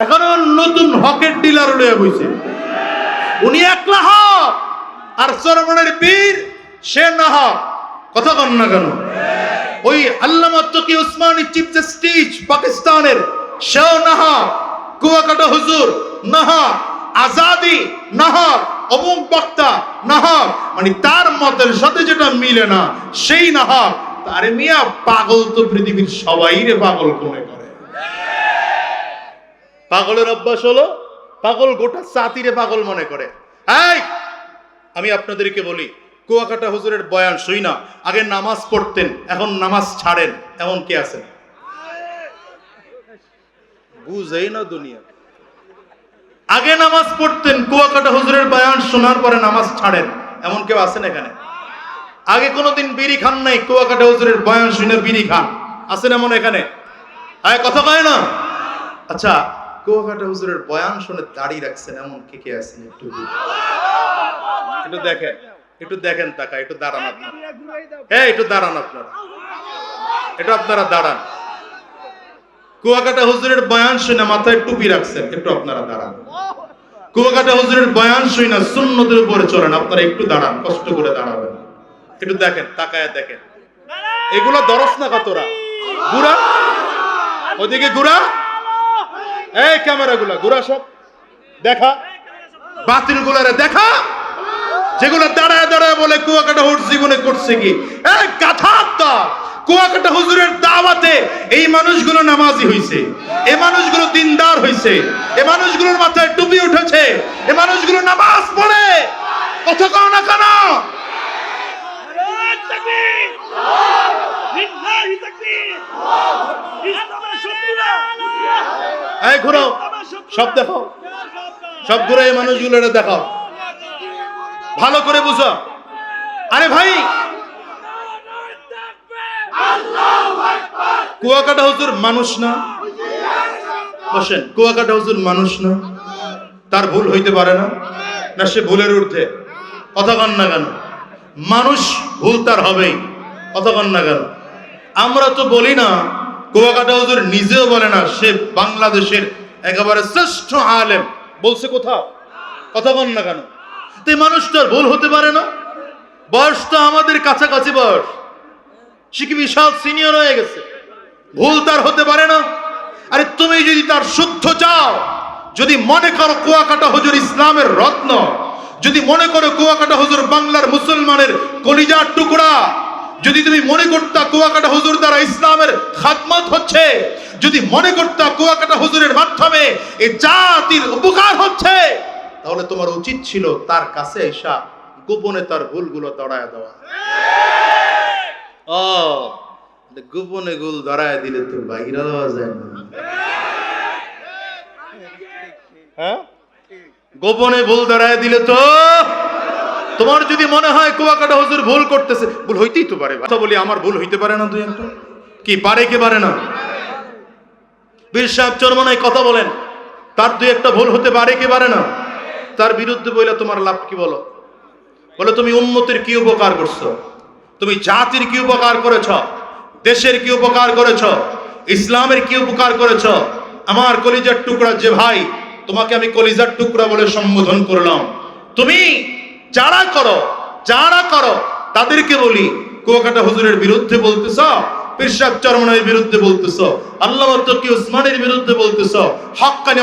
এখন নতুন হকের ডিলার লয়ে বইছে। উনি একলা হক, আর চরমনের পীর, সে না হক। কথা কন না কেন? ওই আল্লামা তকি উসমানী চিফ জাস্টিস পাকিস্তানের, সেও না হক। কুয়াকাটা হুজুর না হক। আজাদি না হক। অমুক বক্তা না হক। মানে তার মতের সাথে যেটা মিলে না, সেই না হক। তারে মিয়া পাগল তো পৃথিবীর সবাই রে পাগল করে? পাগলের অভ্যাস হলো পাগল গোটা জাতিরে পাগল মনে করে। এই আমি আপনাদেরকে বলি কুয়াকাটা হুজুরের বয়ান শুই না। আগে নামাজ পড়তেন এখন নামাজ ছাড়েন এমন কে আছেন বুঝেই না দুনিয়া। আগে নামাজ পড়তেন কুয়াকাটা হুজুরের বয়ান শোনার পরে নামাজ ছাড়েন এমন কেউ আছেন এখানে? আগে কোনোদিন বিড়ি খান নাই কুয়াকাটা হুজুরের বয়ান শুনে বিড়ি খান। আছেন এমন এখানে? আয় কথা কয় না? আচ্ছা কুয়াকাটা হুজুরের বয়ান শুনে দাড়ি রাখছেন, এমন কে কে আছেন একটু একটু দেখেন একটু দেখেন তাকা একটু দাঁড়ান আপনারা। হ্যাঁ একটু দাঁড়ান আপনারা। একটু আপনারা দাঁড়ান। কুয়াকাটা হুজুরের বয়ান শুনে মাথায় টুপি রাখছেন, একটু আপনারা দাঁড়ান। কুয়াকাটা হুজুরের বয়ান শুই না সুন্নতের উপরে চলেন, আপনারা একটু দাঁড়ান, কষ্ট করে দাঁড়াবেন। একটু দেখেন, তাকায় দেখেন। এগুলো দরস না কতরা। গুড়া? ওদিকে গুড়া? এই ক্যামেরাগুলা গুড়া সব। দেখা। বাতিল গুলারে দেখা। যেগুলো দাঁড়ায় দাঁড়ায় বলে কুয়াকাটা হুট জীবনে করছে কি? এই গাথা আত্মা কুয়াকাটা হুজুরের দাওয়াতে এই মানুষগুলো নামাজি হইছে। এই মানুষগুলো দিনদার হইছে। এই মানুষগুলোর মাথায় টুপি উঠেছে। এই মানুষগুলো নামাজ পড়ে। কথা কও না কেন! ঘুরো। সব দেখো। সব ঘুরে এই মানুষগুলোর দেখাও। ভালো করে বুঝো। আরে ভাই! কুয়াকাটা হুজুর মানুষ না। বসেন, কুয়াকাটা হুজুর মানুষ না। তার ভুল হইতে পারে না। না, সে ভুলের ঊর্ধ্বে। কথা কন না কেন। মানুষ ভুল তার হবেই। কথা কন না কেন। আমরা তো বলি না, কুয়াকাটা হুজুর নিজেও বলে না, সে বাংলাদেশের একেবারে শ্রেষ্ঠ আলেম। বলছে কোথাও? কথা বল না কেন? তো মানুষটার ভুল হতে পারে না? বয়স তো আমাদের কাছাকাছি বয়স। সে কি বিশাল সিনিয়র হয়ে গেছে? ভুল তার হতে পারে না? আরে তুমি যদি তার শুদ্ধ চাও, যদি মনে করো কুয়াকাটা হুজুর ইসলামের রত্ন, যদি মনে করো কুয়াকাটা হুজুর বাংলার মুসলমানের কলিজার টুকরা যদি তুমি মনে করতা কুয়াকাটা হুজুর দ্বারা ইসলামের খাদমত হচ্ছে, যদি মনে করতা কুয়াকাটা হুজুরের মাধ্যমে এই জাতির উপকার হচ্ছে, তাহলে তোমার উচিত ছিল তার কাছে এসা গোপনে তার ভুলগুলো দড়ায় দেওয়া। ও গোপনে গোল ধরায় দিলে তো বাইরা দেওয়া যায় না। হ্যাঁ? গোপনে ভুল ধরায় দিলে তো তোমার যদি মনে হয় কুয়াকাটা হুজুর ভুল করতেছে, ভুল হইতেই তো পারে। কথা বলি, আমার ভুল হইতে পারে না দুই একটা? কি পারে কি পারে না? বীর সাহেব চরমনায় কথা বলেন, তার দুই একটা ভুল হতে পারে কি পারে না? তার বিরুদ্ধে বইলে তোমার লাভ কি বলো? বলে, তুমি উন্নতির কি উপকার করছ? তুমি জাতির কি উপকার করেছ? দেশের কি উপকার করেছ? ইসলামের কি উপকার করেছ? আমার কলিজার টুকরা যে ভাই, তোমাকে আমি কলিজার টুকরা বলে সম্বোধন করলাম। তুমি যারা করো যারা করো, তাদেরকে বলি, কুয়াকাটা হুজুরের বিরুদ্ধে বলতেছ পিরসাব চরমনের বিরুদ্ধে বলতেছ আল্লাহ তকি উসমানের বিরুদ্ধে বলতেছ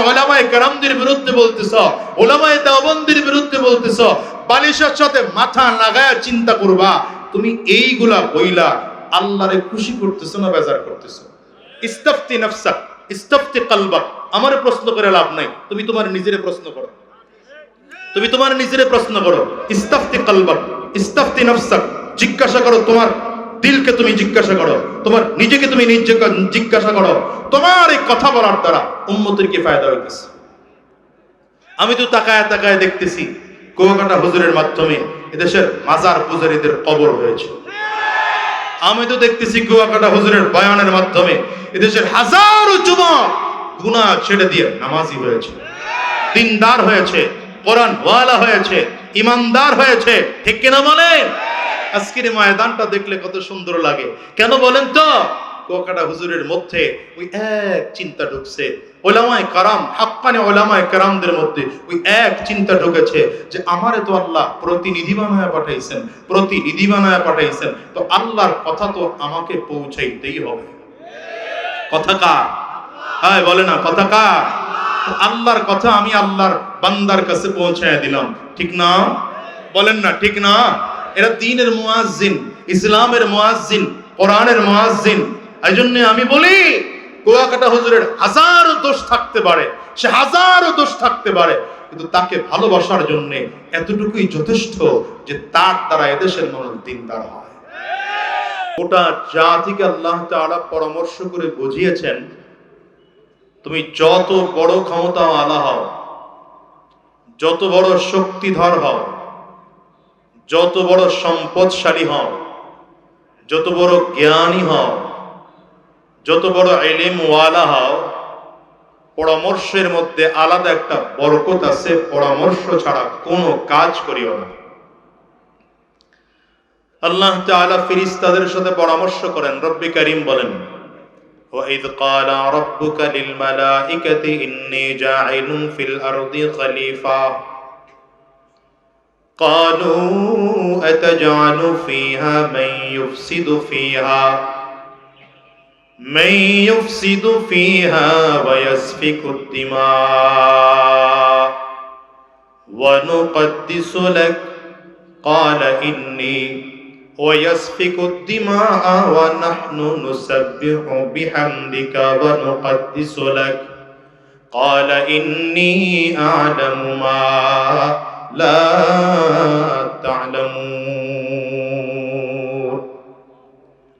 ওলামায়ে কেরামদের বিরুদ্ধে বলতেছ, ওলামায়ে দেওবন্দির বিরুদ্ধে বলতেছ, বালিশের সাথে মাথা লাগায়া চিন্তা করবা, তুমি এইগুলা বইলা আল্লাহরে খুশি করতেছো না বেজার করতেছো? ইস্তাফতি ইস্তাফতি কালবাক আমারে প্রশ্ন করে লাভ নাই, তুমি তোমার নিজেরে প্রশ্ন করো। তুমি তোমার নিজেরে প্রশ্ন করো, ইস্তাফতি কালবাক, ইস্তাফতি নফসাক, জিজ্ঞাসা করো তোমার দিলকে তুমি জিজ্ঞাসা করো, তোমার নিজেকে তুমি জিজ্ঞাসা করো, তোমার এই কথা বলার দ্বারা উম্মতের কি ফায়দা হইতেছে? আমি তো তাকায় তাকায় দেখতেছি, কুয়াকাটা হুজুরের মাধ্যমে এদেশের মাজার পূজারীদের কবর হয়েছে। আমি তো দেখতেছি কুয়াকাটা হুজুরের বয়ানের মাধ্যমে এদেশের হাজারো যুবক গুনাহ ছেড়ে দিয়ে নামাজি হয়েছে, দিনদার হয়েছে। কোরআন ওয়ালা হয়েছে, ইমানদার হয়েছে, ঠিক কিনা বলেন আজকের ময়দানটা দেখলে কত সুন্দর লাগে। কেন বলেন তো? কুয়াকাটা হুজুরের মধ্যে ওই এক চিন্তা ঢুকছে। ওলামায় কারাম, হাক্কানে ওলামায় কারামদের মধ্যে ওই এক চিন্তা ঢুকেছে যে, আমারে তো আল্লাহ প্রতিনিধি বানায় পাঠাইছেন, প্রতিনিধি বানায় পাঠাইছেন। তো আল্লাহর কথা তো আমাকে পৌঁছাইতেই হবে। কথা কার? হ্যাঁ বলে না, কথা কার? আল্লাহর কথা আমি আল্লাহর বান্দার কাছে পৌঁছায় দিলাম। ঠিক না? বলেন না, ঠিক না? এরা দিনের মুয়াজ্জিন, ইসলামের মুয়াজ্জিন, কোরআনের মুয়াজ্জিন। এই জন্য আমি বলি, কুয়াকাটা হুজুরের হাজারো দোষ থাকতে পারে, সে হাজারো দোষ থাকতে পারে, কিন্তু তাকে ভালোবাসার জন্য এতটুকুই যথেষ্ট যে তার দ্বারা এদেশের মানুষ দিনদার হয়। গোটা জাতিকে আল্লাহ তাআলা পরামর্শ করে বুঝিয়েছেন তুমি যত বড় ক্ষমতা আলা হও, যত বড় শক্তিধর হও, যত বড় সম্পদশালী হও, যত বড় জ্ঞানী হও, যত বড় এলিম ওয়ালা হও, পরামর্শের মধ্যে আলাদা একটা বরকত আছে, পরামর্শ ছাড়া কোনো কাজ করিও না। আল্লাহ তাআলা ফিরিস্তাদের সাথে পরামর্শ করেন, রব্বি করিম বলেন وإذ قال ربك للملائكة إني جاعل في الأرض خليفة. قالوا أتجعل فيها من يفسد فيها من يفسد فيها ويسفك الدماء. ونقدس لك قال إني ويسفك الدماء ونحن نسبح بحمدك ونقدس لك قال إني أعلم ما لا تعلمون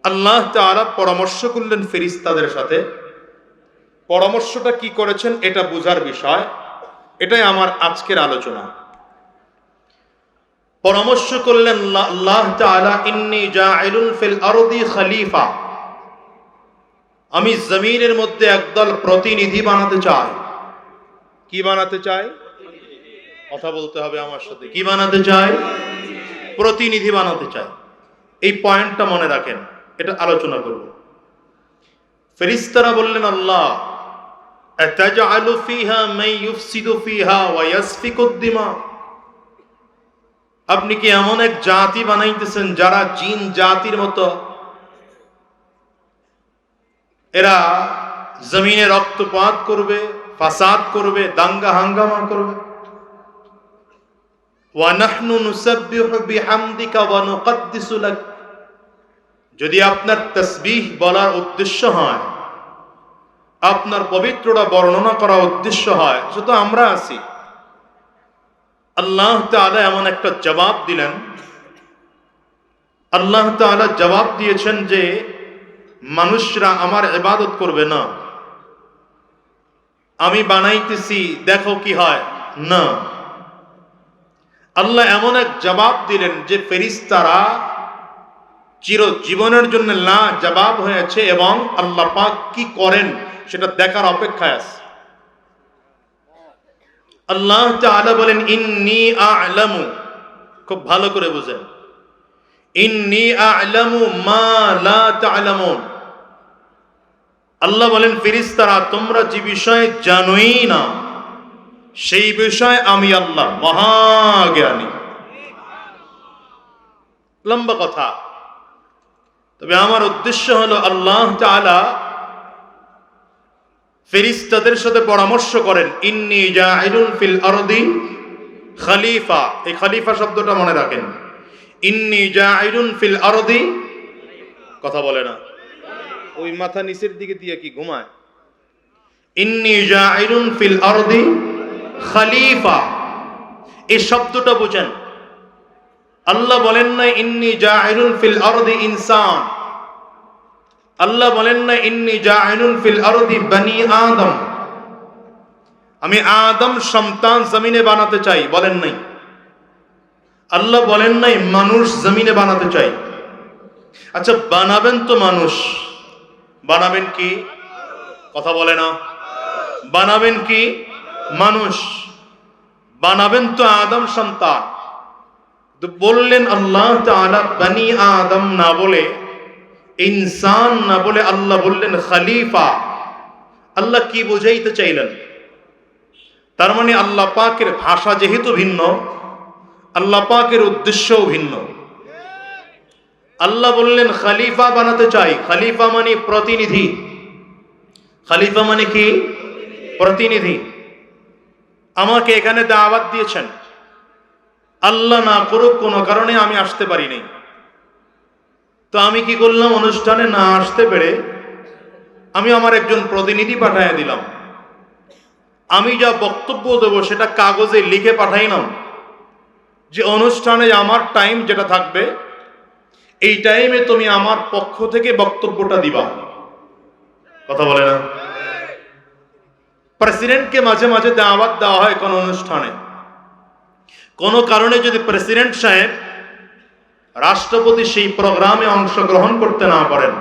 আল্লাহ তাআলা পরামর্শ করলেন ফেরিস্তাদের সাথে পরামর্শটা কি করেছেন এটা বোঝার বিষয় এটাই আমার আজকের আলোচনা পরামর্শ করলেন ইন্নি ফিল আরদি খলিফা। আমি জমিনের মধ্যে একদল প্রতিনিধি বানাতে চাই। কি বানাতে চাই? কথা বলতে হবে আমার সাথে। কি বানাতে চাই? প্রতিনিধি বানাতে চাই। এই পয়েন্টটা মনে রাখেন, এটা আলোচনা করব। ফেরিস্তারা বললেন, আল্লাহ, আতাজআলু ফিহা মান ইউফসিদু ফিহা ওয়া ইয়াসফিকু আপনি কি এমন এক জাতি বানাইতেছেন যারা জিন জাতির মতো? এরা জমিনে রক্তপাত করবে, ফাসাদ করবে, দাঙ্গা হাঙ্গামা করবে। যদি আপনার তসবিহ বলার উদ্দেশ্য হয়, আপনার পবিত্রটা বর্ণনা করা উদ্দেশ্য হয়, শুধু আমরা আছি। আল্লাহ তাআলা এমন একটা জবাব দিলেন। আল্লাহ তাআলা জবাব দিয়েছেন যে, মানুষরা আমার ইবাদত করবে না। আমি বানাইতেছি, দেখো কি হয়, না। আল্লাহ এমন এক জবাব দিলেন যে, ফেরিস্তারা চির জীবনের জন্য না জবাব হয়েছে এবং আল্লাহ পাক কি করেন সেটা দেখার অপেক্ষায় আছে। আল্লাহ তাআলা বলেন, ইন্নি আ'লামু। খুব ভালো করে বুঝেন। ইন্নি আ'লামু মা লা আল্লাহ বলেন, ফেরেশতারা, তোমরা যে বিষয়ে জানোই না, সেই বিষয়ে আমি আল্লাহ মহাজ্ঞানী। লম্বা কথা। তবে আমার উদ্দেশ্য হলো, আল্লাহ তাআলা ফেরিস্তাদের সাথে পরামর্শ করেন, ইন্নি জাইলুন ফিল আরদি খালিফা। এই খালিফা শব্দটা মনে রাখেন। ইন্নি জাইলুন ফিল আরদি কথা বলে না। ওই মাথা নিচের দিকে দিয়ে কি ঘুমায়? ইন্নি জাইলুন ফিল আরদি খালিফা। এই শব্দটা বুঝেন। আল্লাহ বলেন না ইন্নি জাইলুন ফিল আরদি ইনসান। আল্লাহ বলেন না, ইন্নি জাইনুন ফিল আরদি বনি আদম। আমি আদম সন্তান জমিনে বানাতে চাই, বলেন নাই। আল্লাহ বলেন নাই, মানুষ জমিনে বানাতে চাই। আচ্ছা বানাবেন তো মানুষ। বানাবেন কি? কথা বলে না। বানাবেন কি? মানুষ। বানাবেন তো আদম সন্তান। বললেন আল্লাহ বনি আদম না বলে ইনসান না বলে আল্লাহ বললেন খলিফা। আল্লাহ কি বোঝাইতে চাইলেন? তার মানে আল্লাহ পাকের ভাষা যেহেতু ভিন্ন, আল্লাহ পাকের উদ্দেশ্যও ভিন্ন। আল্লাহ বললেন, খালিফা বানাতে চাই। খালিফা মানে প্রতিনিধি। খালিফা মানে কি? প্রতিনিধি। আমাকে এখানে দাওয়াত দিয়েছেন। আল্লাহ না করুক কোনো কারণে আমি আসতে পারিনি তো আমি কি করলাম? অনুষ্ঠানে না আসতে পেরে আমি আমার একজন প্রতিনিধি পাঠাইয়া দিলাম। আমি যা বক্তব্য দেবো সেটা কাগজে লিখে পাঠাইলাম যে, অনুষ্ঠানে আমার টাইম যেটা থাকবে, এই টাইমে তুমি আমার পক্ষ থেকে বক্তব্যটা দিবা। কথা বলে না? প্রেসিডেন্টকে মাঝে মাঝে দাওয়াত দেওয়া হয় কোন অনুষ্ঠানে। কোনো কারণে যদি প্রেসিডেন্ট সাহেব রাষ্ট্রপতি সেই প্রোগ্রামে অংশগ্রহণ করতে না পারেন।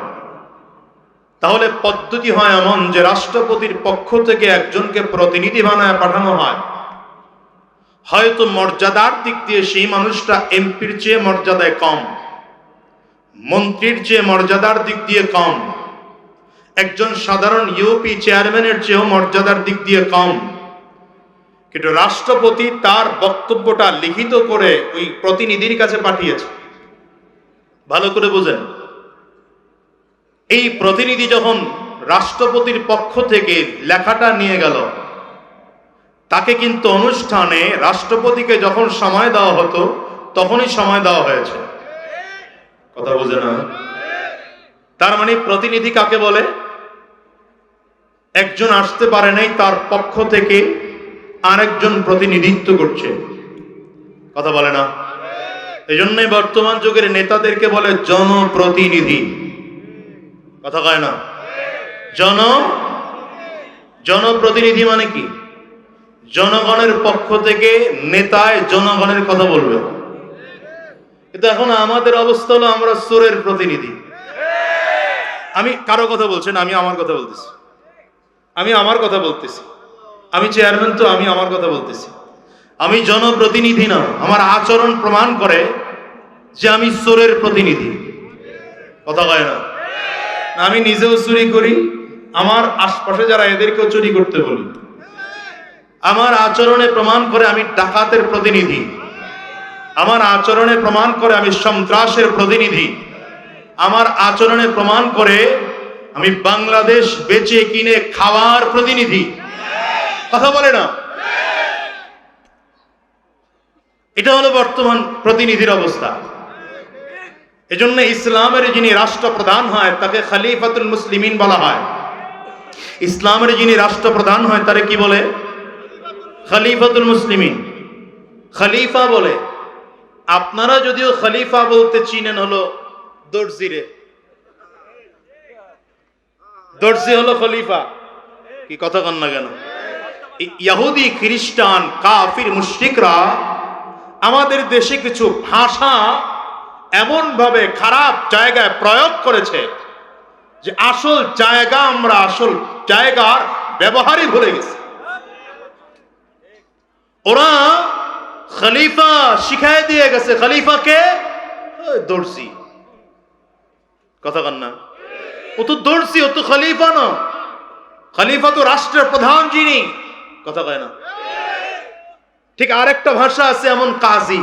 তাহলে পদ্ধতি হয় এমন যে রাষ্ট্রপতির পক্ষ থেকে একজনকে প্রতিনিধি বানায় পাঠানো হয়। হয়তো মর্যাদার দিক দিয়ে সেই মানুষটা এমপির চেয়ে মর্যাদায় কম, মন্ত্রীর চেয়ে মর্যাদার দিক দিয়ে কম, একজন সাধারণ ইউপি চেয়ারম্যানের চেয়েও মর্যাদার দিক দিয়ে কম। কিন্তু রাষ্ট্রপতি তার বক্তব্যটা লিখিত করে ওই প্রতিনিধির কাছে পাঠিয়েছে। ভালো করে বোঝেন। এই প্রতিনিধি যখন রাষ্ট্রপতির পক্ষ থেকে লেখাটা নিয়ে গেল, তাকে কিন্তু অনুষ্ঠানে রাষ্ট্রপতিকে যখন সময় দেওয়া হতো, তখনই সময় দেওয়া হয়েছে। কথা বুঝে না? তার মানে প্রতিনিধি কাকে বলে? একজন আসতে পারে নাই, তার পক্ষ থেকে আরেকজন প্রতিনিধিত্ব করছে। কথা বলে না? এই জন্যই বর্তমান যুগের নেতাদেরকে বলে জনপ্রতিনিধি। কথা কয় না? জন, জনপ্রতিনিধি মানে কি? জনগণের পক্ষ থেকে নেতায় জনগণের কথা বলবে। কিন্তু এখন আমাদের অবস্থা হলো আমরা সুরের প্রতিনিধি। আমি কারও কথা বলছেন আমি আমার কথা বলতেছি। আমি আমার কথা বলতেছি। আমি চেয়ারম্যান তো, আমি আমার কথা বলতেছি। আমি জনপ্রতিনিধি না আমার আচরণ প্রমাণ করে যে আমি সোরের প্রতিনিধি। কথা কয় না? না, আমি নিজেও চুরি করি আমার আশপাশে যারা এদেরকেও চুরি করতে বলি। আমার আচরণে প্রমাণ করে আমি ডাকাতের প্রতিনিধি। আমার আচরণে প্রমাণ করে আমি সন্ত্রাসের প্রতিনিধি। আমার আচরণে প্রমাণ করে আমি বাংলাদেশ বেচে কিনে খাওয়ার প্রতিনিধি। কথা বলে না? এটা হলো বর্তমান প্রতিনিধির অবস্থা। এজন্য ইসলামের যিনি রাষ্ট্রপ্রধান হয়, তাকে খালিফাতুল মুসলিমিন বলা হয়। ইসলামের যিনি রাষ্ট্রপ্রধান হয়, তারে কি বলে? খলিফাতুল মুসলিমিন। খলিফা বলে। আপনারা যদিও খলিফা বলতে চিনেন হলো দর্জিরে। দর্জি হলো খলিফা। কি কথা কন না কেন? ই- ইহুদি খ্রিস্টান, কাফির, মুশরিকরা আমাদের দেশে কিছু ভাষা এমন ভাবে খারাপ জায়গায় প্রয়োগ করেছে যে আসল জায়গা আমরা আসল জায়গার ব্যবহারই ভুলে গেছি। ওরা খলিফা শিখায় দিয়ে গেছে, খলিফাকে দর্জি। কথা কন না। ও তো দর্জি, ও তো খলিফা না। খলিফা তো রাষ্ট্রের প্রধান যিনি। কথা কয় না। ঠিক আরেকটা ভাষা আছে এমন কাজী।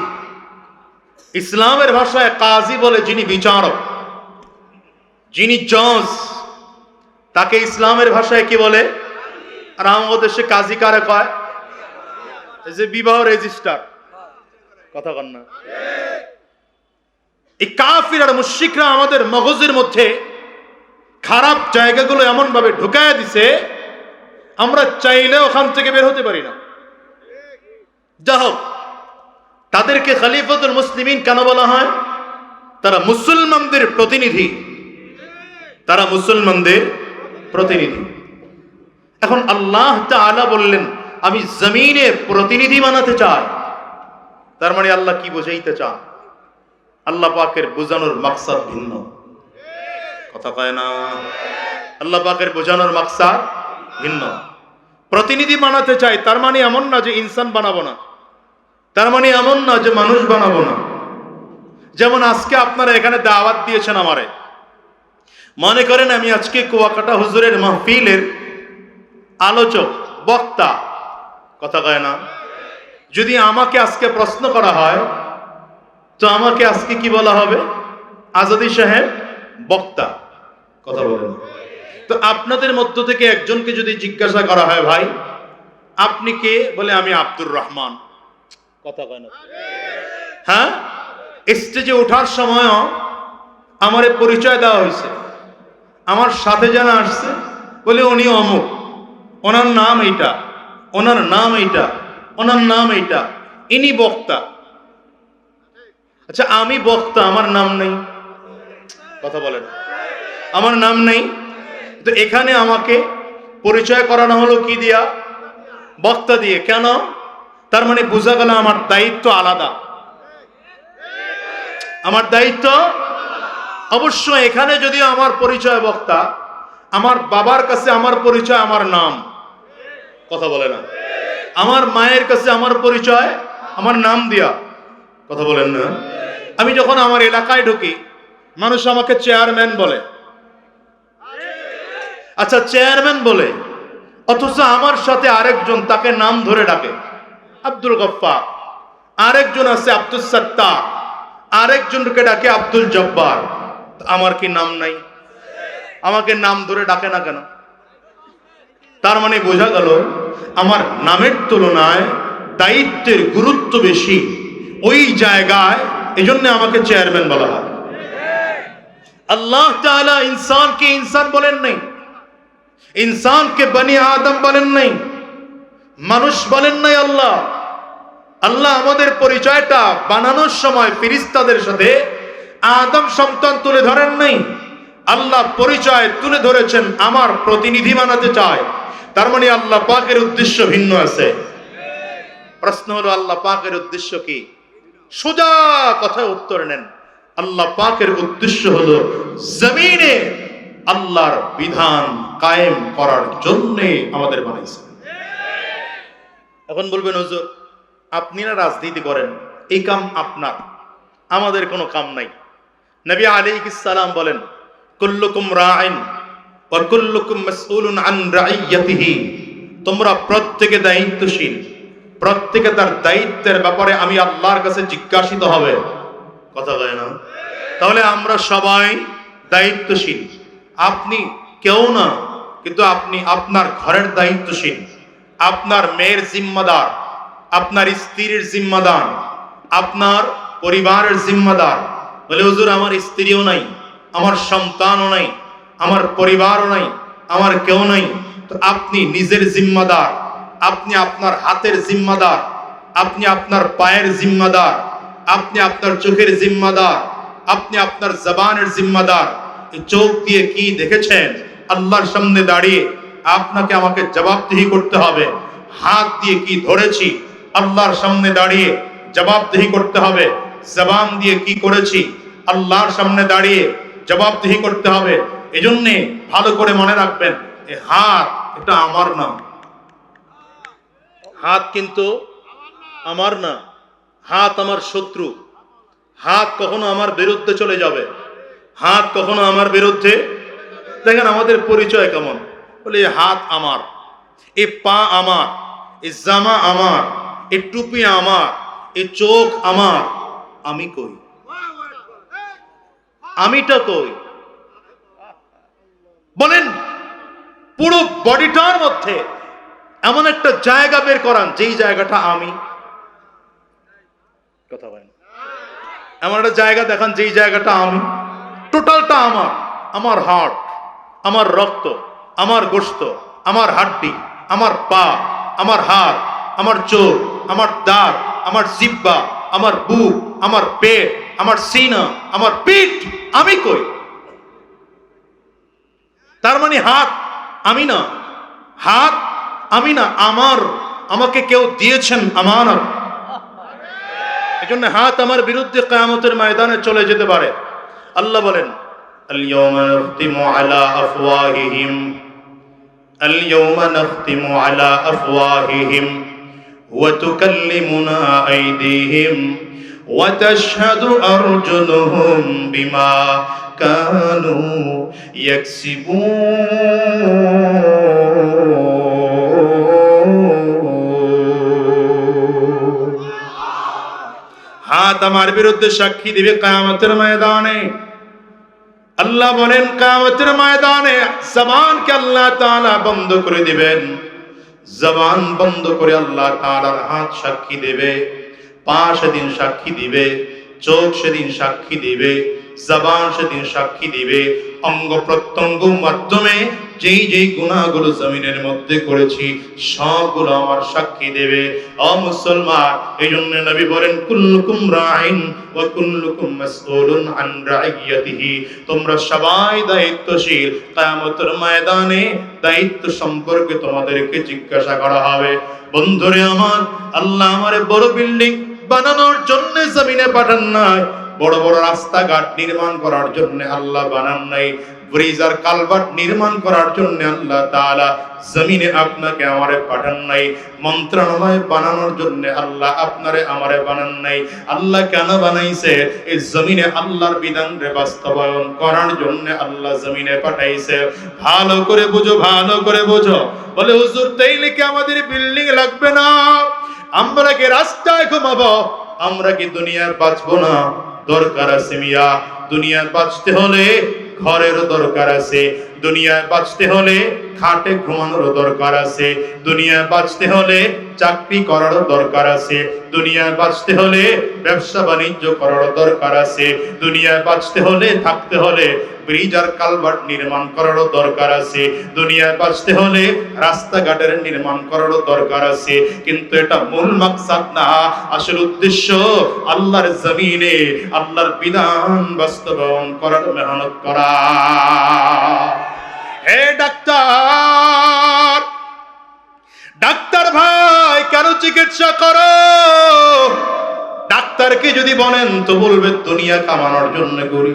ইসলামের ভাষায় কাজী বলে যিনি বিচারক, যিনি জজ, তাকে ইসলামের ভাষায় কি বলে? আর আমাদের দেশে কাজী কারে কয়? যে বিবাহ রেজিস্টার। কথা কন না। এই কাফির আর মুশিকরা আমাদের মগজের মধ্যে খারাপ জায়গাগুলো এমন ভাবে ঢুকায় দিছে, আমরা চাইলে ওখান থেকে বের হতে পারি না। যা হোক তাদেরকে খলিফাতুল মুসলিমিন কেন বলা হয়? তারা মুসলমানদের প্রতিনিধি। তারা মুসলমানদের প্রতিনিধি। এখন আল্লাহ তাআলা বললেন, আমি জমিনে প্রতিনিধি বানাতে চাই। তার মানে আল্লাহ কি বোঝাইতে চান? আল্লাহ পাকের বোঝানোর মাকসাদ ভিন্ন। কথা কয় না? আল্লাহ পাকের বোঝানোর মাকসাদ ভিন্ন। প্রতিনিধি বানাতে চাই, তার মানে এমন না যে ইনসান বানাবো না। তার মানে এমন না যে মানুষ বানাবো না। যেমন আজকে আপনারা এখানে দাওয়াত দিয়েছেন আমারে। মনে করেন আমি আজকে কুয়াকাটা হুজুরের মাহফিলের আলোচক, বক্তা। কথা কয় না? যদি আমাকে আজকে প্রশ্ন করা হয়, তো আমাকে আজকে কি বলা হবে? আজাদি সাহেব, বক্তা। কথা বলেন। তো আপনাদের মধ্য থেকে একজনকে যদি জিজ্ঞাসা করা হয়, ভাই, আপনি কে? বলে আমি আব্দুর রহমান। কথা কয় হ্যাঁ? স্টেজে ওঠার সময়ও আমারে পরিচয় দেওয়া হয়েছে। আমার সাথে জানা আসছে, বলে উনি অমুক। ওনার নাম এইটা, ওনার নাম এইটা, ওনার নাম এইটা, ইনি বক্তা। আচ্ছা আমি বক্তা, আমার নাম নেই। কথা বলেন। আমার নাম নেই। তো এখানে আমাকে পরিচয় করানো হলো কি দিয়া? বক্তা দিয়ে। কেন? তার মানে বোঝা গেল আমার দায়িত্ব আলাদা। আমার দায়িত্ব অবশ্য এখানে যদি আমার পরিচয় বক্তা, আমার বাবার কাছে আমার পরিচয়, আমার নাম। কথা বলে না। আমার মায়ের কাছে আমার পরিচয়, আমার নাম দিয়া। কথা বলেন না। আমি যখন আমার এলাকায় ঢুকি, মানুষ আমাকে চেয়ারম্যান বলে। আচ্ছা চেয়ারম্যান বলে, অথচ আমার সাথে আরেকজন তাকে নাম ধরে ডাকে। আব্দুল গফ্ফা আরেকজন আছে আব্দুল সত্তা আরেকজনকে ডাকে আব্দুল জব্বার। আমার কি নাম নাই? আমাকে নাম ধরে ডাকে না কেন? তার মানে বোঝা গেল, আমার নামের তুলনায় দায়িত্বের গুরুত্ব বেশি ওই জায়গায়, এজন্য আমাকে চেয়ারম্যান বলা হয়। আল্লাহ ইনসানকে ইনসান বলেন নাই। ইনসানকে বনি আদম বলেন নাই। মানুষ বলেন নাই আল্লাহ। আল্লাহ আমাদের পরিচয়টা বানানোর সময় ফিরিস্তাদের সাথে আদম সন্তান তুলে ধরেন নাই। আল্লাহ পরিচয় তুলে ধরেছেন, আমার প্রতিনিধি বানাতে চায়। তার মানে আল্লাহ পাকের উদ্দেশ্য ভিন্ন আছে। প্রশ্ন হলো, আল্লাহ পাকের উদ্দেশ্য কি? সোজা কথা উত্তর নেন। আল্লাহ পাকের উদ্দেশ্য হলো জমিনে আল্লাহর বিধান কায়েম করার জন্যে আমাদের বানাইছে। এখন বলবেন, হুজুর আপনি না রাজনীতি করেন, এই কাম আপনার, আমাদের কোনো কাম নাই। নবী আলাইহিস ইসালাম বলেন, কুল্লুকুম রাইন কুল্লুকুম আন রাইয়াতিহি। তোমরা প্রত্যেকে দায়িত্বশীল, প্রত্যেকে তার দায়িত্বের ব্যাপারে আমি আল্লাহর কাছে জিজ্ঞাসিত হবে। কথা বলে না? তাহলে আমরা সবাই দায়িত্বশীল। আপনি কেউ না, কিন্তু আপনি আপনার ঘরের দায়িত্বশীল। আপনার মেয়ের জিম্মাদার আপনার স্ত্রীর জিম্মাদার, আপনার পরিবারের জিম্মাদার। বলে, হুজুর, আমার স্ত্রীও নাই, আমার সন্তানও নাই, আমার পরিবারও নাই, আমার কেউ নাই। তো আপনি নিজের জিম্মাদার, আপনি আপনার হাতের জিম্মাদার, আপনি আপনার পায়ের জিম্মাদার, আপনি আপনার চোখের জিম্মাদার, আপনি আপনার জবানের জিম্মাদার। চোখ দিয়ে কি দেখেছেন? আল্লাহর সামনে দাঁড়িয়ে আপনাকে আমাকে জবাবদিহি করতে হবে। হাত দিয়ে কি ধরেছি? আল্লাহর সামনে দাঁড়িয়ে জবাবদিহি করতে হবে। জবান দিয়ে কি করেছি? আল্লাহর সামনে দাঁড়িয়ে জবাবদিহি করতে হবে। এজন্যে ভালো করে মনে রাখবেন, এ হাত, এটা আমার না। হাত কিন্তু আমার না। হাত আমার শত্রু। হাত কখনো আমার বিরুদ্ধে চলে যাবে। হাত কখনো আমার বিরুদ্ধে দেখেন আমাদের পরিচয় কেমন? বলে হাত আমার, এ পা আমার, এ জামা আমার। এ টুপি আমার, এ চোখ আমার, আমি কই? আমিটা কই? বলেন, পুরো বডিটার মধ্যে এমন একটা জায়গা বের করান, যেই জায়গাটা আমি। কথা বলেন। এমন একটা জায়গা দেখান, যেই জায়গাটা আমি। টোটালটা আমার। আমার হার্ট আমার রক্ত, আমার গোস্ত আমার হাড্ডি, আমার পা, আমার হাত আমার চোখ। আমার দাঁত আমার জিব্বা আমার বুক আমার পেট আমার সিনা আমার পিঠ আমি কই তার মানে হাত আমি না হাত আমি না আমার আমাকে কেউ দিয়েছেন আমানত এজন্য হাত আমার বিরুদ্ধে কিয়ামতের ময়দানে চলে যেতে পারে আল্লাহ বলেন اليوم نختم على أفواههم اليوم نختم على أفواههم وتكلمنا أيديهم وتشهد أرجلهم بما كانوا يكسبون. হাত আমার বিরুদ্ধে সাক্ষী দিবে কায়ামতের ময়দানে। আল্লাহ বলেন কায়ামতের ময়দানে জবানকে আল্লাহ তাআলা বন্ধ করে দিবেন। জবান বন্ধ করে আল্লাহ তাআলার হাত সাক্ষী দেবে, পা সেদিন সাক্ষী দিবে, চোখ সেদিন সাক্ষী দিবে জবান সেদিন সাক্ষী দিবে। অঙ্গ প্রত্যঙ্গ মাধ্যমে যেই যেই গুণাগুলো জমিনের মধ্যে করেছি, সবগুলো আমার সাক্ষী দেবে। অ মুসলমান এই জন্য নবী বলেন, কুল্লুকুম রাইন ওয়া কুল্লুকুম মাসউলুন আন রাইয়াতিহি। তোমরা সবাই দায়িত্বশীল। কিয়ামতের ময়দানে দায়িত্ব সম্পর্কে তোমাদেরকে জিজ্ঞাসা করা হবে। বন্ধুরে আমার, আল্লাহ আমারে বড় বিল্ডিং বানানোর জন্য জমিনে পাঠান নাই। বড় বড় রাস্তাঘাট নির্মাণ করার জন্য আল্লাহ বানান নাই। ব্রিজ আর কালভার্ট নির্মাণ করার জন্য আল্লাহ তাআলা জমিনে আপনাকে আমারে পাঠান নাই। মন্ত্রণালয় বানানোর জন্য আল্লাহ আপনারে আমারে বানান নাই। আল্লাহ কেন বানাইছে? এই জমিনে আল্লাহর বিধান রে বাস্তবায়ন করার জন্য আল্লাহ জমিনে পাঠাইছে। ভালো করে বুঝো, ভালো করে বুঝো। বলে, হুজুর, তাইলে কি আমাদের বিল্ডিং লাগবে না? আমরা কি রাস্তায় ঘুমাবো? আমরা কি দুনিয়ার বাঁচবো না? দরকার আছে মিয়া। দুনিয়া বাঁচতে হলে ঘরের দরকার আছে। দুনিয়ায় বাঁচতে হলে খাটে ঘুমানোর দরকার আছে। দুনিয়ায় বাঁচতে হলে চাকরি করার দরকার আছে। দুনিয়ায় বাঁচতে হলে ব্যবসা বাণিজ্য করার দরকার আছে। দুনিয়ায় বাঁচতে হলে থাকতে হলে ব্রিজ আর কালভার্ট নির্মাণ করারও দরকার আছে। দুনিয়ায় বাঁচতে হলে রাস্তাঘাটের নির্মাণ করারও দরকার আছে। কিন্তু এটা মূল মাকসাদ না। আসল উদ্দেশ্য আল্লাহর জমিনে আল্লাহর বিধান বাস্তবায়ন করার মেহনত করা। হে ডাক্তার ডাক্তার ভাই, কেন চিকিৎসা করো? ডাক্তারকে যদি বলেন, তো বলবে, দুনিয়া কামানোর জন্য করি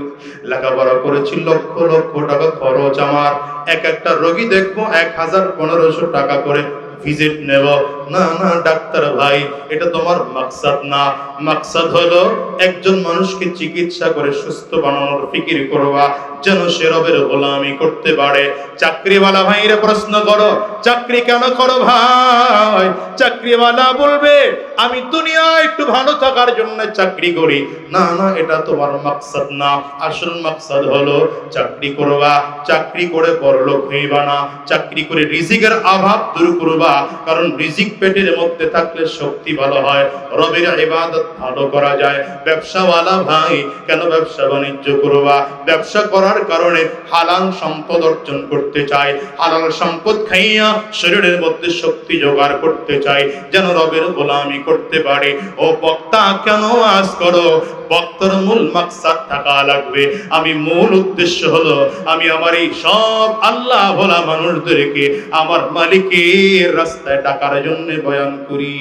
লেখাপড়া করেছি লক্ষ লক্ষ টাকা খরচ আমার। এক একটা রোগী দেখব, এক হাজার পনেরোশো টাকা করে ভিজিট নেব। না না, ডাক্তার ভাই, এটা তোমার মাকসাদ না। মাকসাদ হলো একজন মানুষকে চিকিৎসা করে সুস্থ বানানোর ফিকির করবা, যেন সে রবের গোলামি করতে পারে। চাকরিওয়ালা ভাইরে প্রশ্ন করো, চাকরি কেন করো ভাই? চাকরিওয়ালা বলবে, আমি দুনিয়া একটু ভালো থাকার জন্য চাকরি করি। না না, এটা তোমার মাকসাদ না। আসল মাকসাদ হলো চাকরি করবা। চাকরি করে বড়লোক হইবা না। চাকরি করে রিজিকের অভাব দূর করবা। কারণ রিজিক পেটের মধ্যে থাকলে শক্তি ভালো হয়, রবের ইবাদত ভালো করা যায়। ব্যবসাওয়ালা ভাই, কেন ব্যবসা বাণিজ্য করবা? ব্যবসা করার কারণে হালাল সম্পদ অর্জন করতে চাই হালাল সম্পদ খাইয়া শরীরের মধ্যে শক্তি জোগাড় করতে চাই যেন রবের গোলামি করতে পারে। ও বক্তা, কেন আজ করো? বক্তার মূল মাকসাদ থাকা লাগবে। আমি মূল উদ্দেশ্য হলো, আমি আমার এই সব আল্লাহ ভোলা মানুষদেরকে, আমার মালিকের রাস্তায় টাকার জন্য বয়ান করি।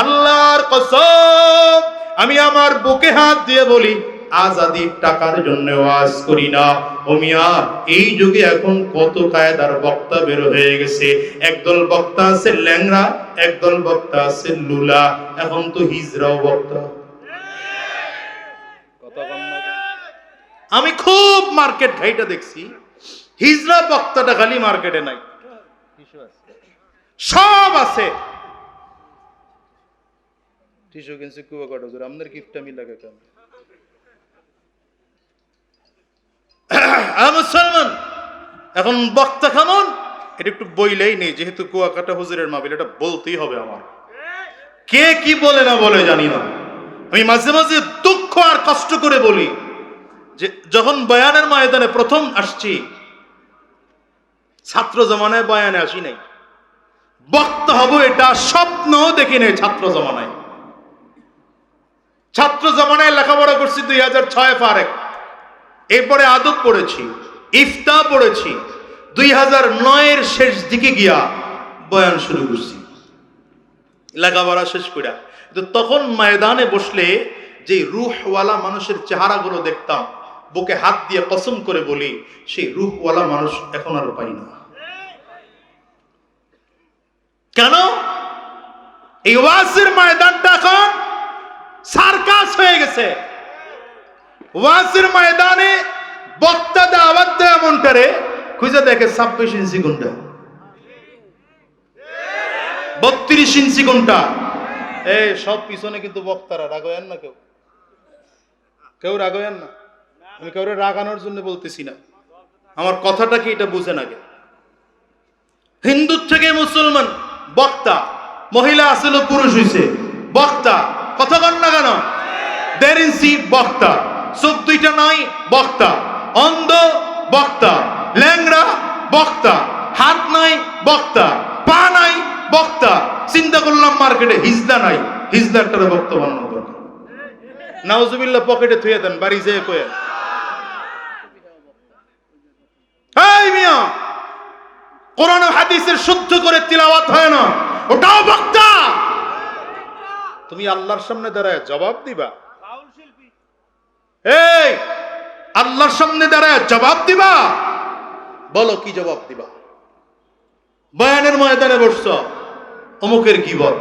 আল্লাহর কসম, আমি আমার বুকে হাত দিয়ে বলি আজাদির টাকার জন্য ওয়াজ করি না। ও মিয়া, এই যুগে এখন কত কায়দার বক্তা বের হয়ে গেছে। একদল বক্তা আছে ল্যাংরা একদল বক্তা আছে লুলা, এখন তো হিজরাও বক্তা। আমি খুব মার্কেট ঘাইটা দেখছি। হিজরা বক্তাটা খালি মার্কেটে নাই। সব আছে। টিসু কিনছি কুয়া কাটা জোর আমাদের গিফটটা মিলা কেন মুসলমান এখন বক্তা কেমন? এটা একটু বইলেই নেই যেহেতু কুয়াকাটা হুজুরের মাহফিল এটা বলতেই হবে আমার। কে কি বলে না বলে জানি না। আমি মাঝে মাঝে দুঃখ আর কষ্ট করে বলি। যে যখন বয়ানের ময়দানে প্রথম আসছি, ছাত্র জমানায় বয়ানে আসি নাই। বক্তা হব এটা স্বপ্ন দেখি নেই ছাত্র জমানায়। ছাত্র জমানায় লেখাপড়া করছি দুই হাজার ছয় ফারেক। এরপরে আদব পড়েছি, ইফতা পড়েছি, দুই হাজার নয়ের শেষ দিকে গিয়া বয়ান শুরু করছি। লেখাপড়া শেষ করিয়া তখন ময়দানে বসলে যে রুহওয়ালা মানুষের চেহারাগুলো দেখতাম বুকে হাত দিয়ে কসম করে বলি, সেই রুহওয়ালা মানুষ এখন আর পাই না। কেন? এই ওয়াজের ময়দানটা এখন সার্কাস হয়ে গেছে। ওয়াজের ময়দানে বক্তা দাওয়াত দেয় এমনটারে খুঁজে দেখে ছাব্বিশ ইঞ্চি কোনটা বত্রিশ ইঞ্চি কোনটা এই, সব পিছনে কিন্তু বক্তারা রাগয়েন না কেউ? কেউ রাগয়েন না? আমি কাউরে রাগানোর জন্য বলতেছি না। আমার কথাটা কি এটা বুঝে আগে? হিন্দু থেকে মুসলমান, বক্তা, মহিলা আসলে পুরুষ হইছে, বক্তা, কথা কন না কেন? দের ইন সি বক্তা, চোখ দুইটা নাই, বক্তা, অন্ধ বক্তা, ল্যাংড়া বক্তা, হাত নাই, বক্তা, পা নাই, বক্তা, চিন্তা করলাম মার্কেটে হিজদা নাই হিজদারটারে বক্তা বানানো দরকার। নাউজুবিল্লাহ পকেটে থুয়ে দেন, বাড়ি যেয়ে কয়ে মিয়া, কোরআন হাদিসের শুদ্ধ করে তিলাওয়াত হয় না। ওটাও বক্তা। তুমি আল্লাহর সামনে দাঁড়ায় জবাব দিবা। এই, আল্লাহর সামনে দাঁড়ায় জবাব দিবা। বলো কি জবাব দিবা? বয়ানের ময়দানে বসছ। অমুকের গিবত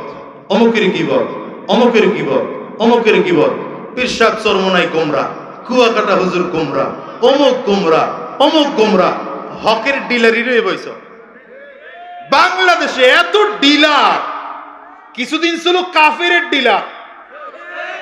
অমুকের গিবত অমুকের গিবত অমুকের গিবত। পিরসাদ, চরমনাই গোমরা কুয়াকাটা, হুজুর গোমরা অমুক গোমরা অমুক গোমরা হকের ডিলারই রয়ে বইছ। বাংলাদেশে এত ডিলার কিছুদিন ছিল কাফের ডিলার